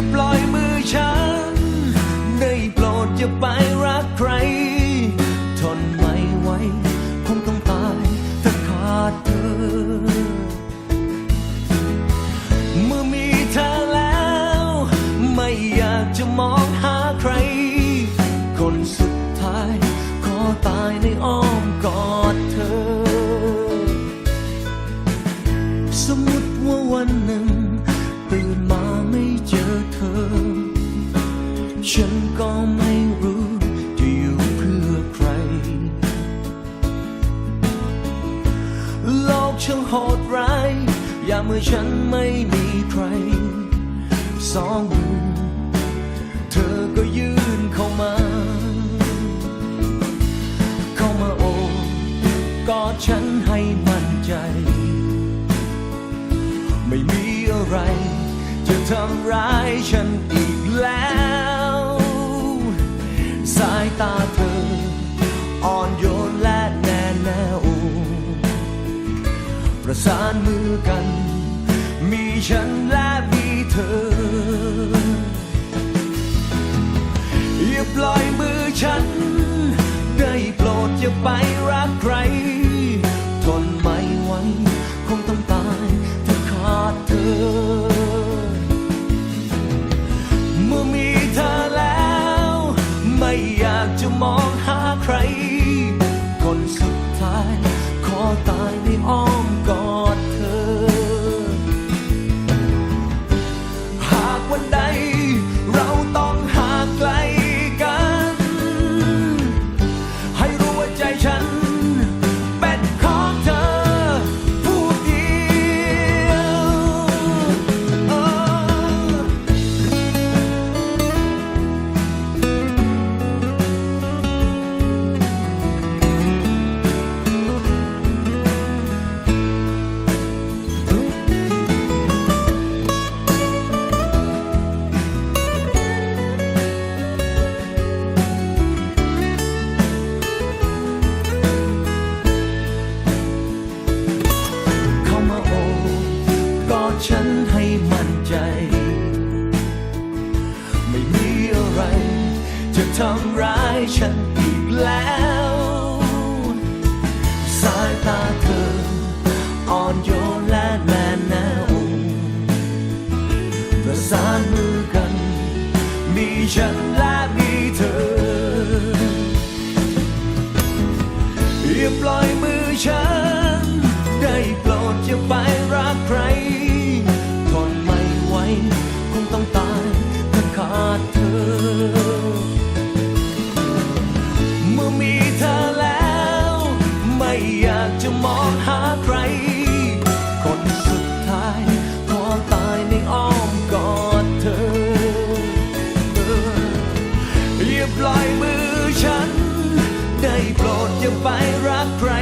อย่าปล่อยมือฉัน ได้โปรดอย่าไปรักใคร ทนไม่ไหวคงต้องตายถ้าขาดเธอ เมื่อมีเธอแล้ว ไม่อยากจะมองหาใคร คนสุดท้าย ขอตายในอ้อมกอด ช่างโหดร้ายอย่าเมื่อฉันไม่มีใครสองมือเธอก็ยื่นเข้ามา เข้ามาโอบกอดฉันให้มั่นใจ ไม่มีอะไร จะทำร้ายฉันอีกแล้ว สายตาเธ ประสานมือกัน มีฉันและมีเธอ อย่าปล่อยมือฉัน ได้โปรดอย่าไปรักใคร ทนไม่ไหวคงต้องตายถ้าขาดเธอเมื่อมีเธอแล้วไม่อยากจะมองหาใคร คนสุดท้าย ขอตายในอ้อม ทำร้ายฉันอีกแล้วสายตาเธออ่อนโยนและแน่แน่อุ่นประสานมือกัน มีฉันและมีเธออย่าปล่อยมือฉัน ได้โปรดอย่าไปรักใครทนไม่ไหวคงต้องตายะมองหาใคร คนสุดท้ายขอตายในอ้อมกอดเธออย่าปล่อยมือฉัน ได้โปรดอย่าไปรักใคร